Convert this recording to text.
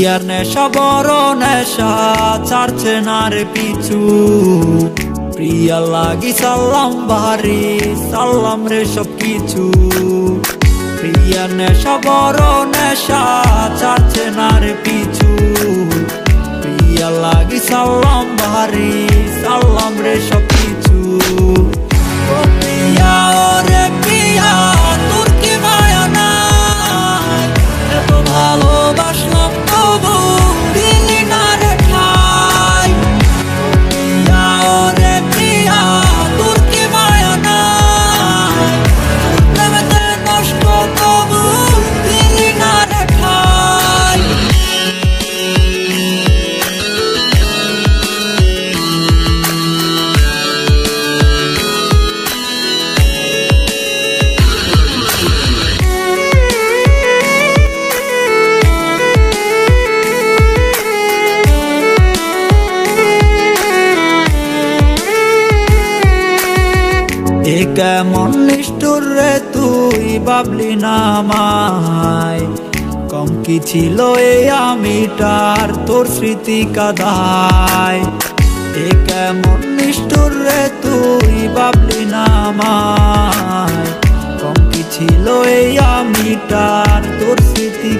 প্রিয়ার নেশা, বড় নেশা, ছাড়ছে না রে পিছু। প্রিয়া লাগি সাল্লাম বাহারি, সাল্লাম রে সব কিছু প্রিয়া নেশা, বড় নেশা, ছাড়ছে না রে পিছু। এ কেমন নিষ্ঠুর রে, তুই বাবলি না কম কি ছিল এই আমিটার, তোর স্মৃতি কাদায়। এ কেমন নিষ্ঠুর রে, তুই বাবলি না কম কি ছিল আমিটার, তোর স্মৃতি